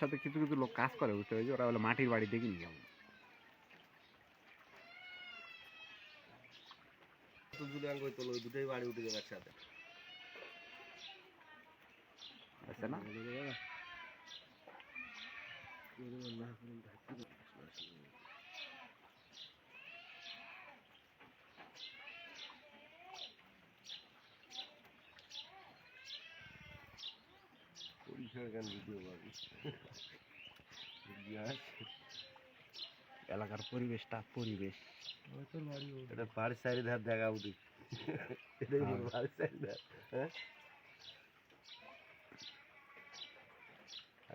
সাথে কিছু কিছু লোক কাজ করে, বুঝতে পেরেছি? ওরা বলে, মাটির বাড়ি দেখিনি কেমন দুটোই বাড়ি উঠে যাবে। একসাথে না? পরিষ্কার গান ভিডিও পাবি এলাকার পরিবেশটা পরিবেশ। এটা বাড়ি সাইডে ধার দেখা উঠি এটাই হ্যাঁ।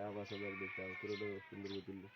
আবার দেখতে হবে পুরোটা সুন্দর তুললে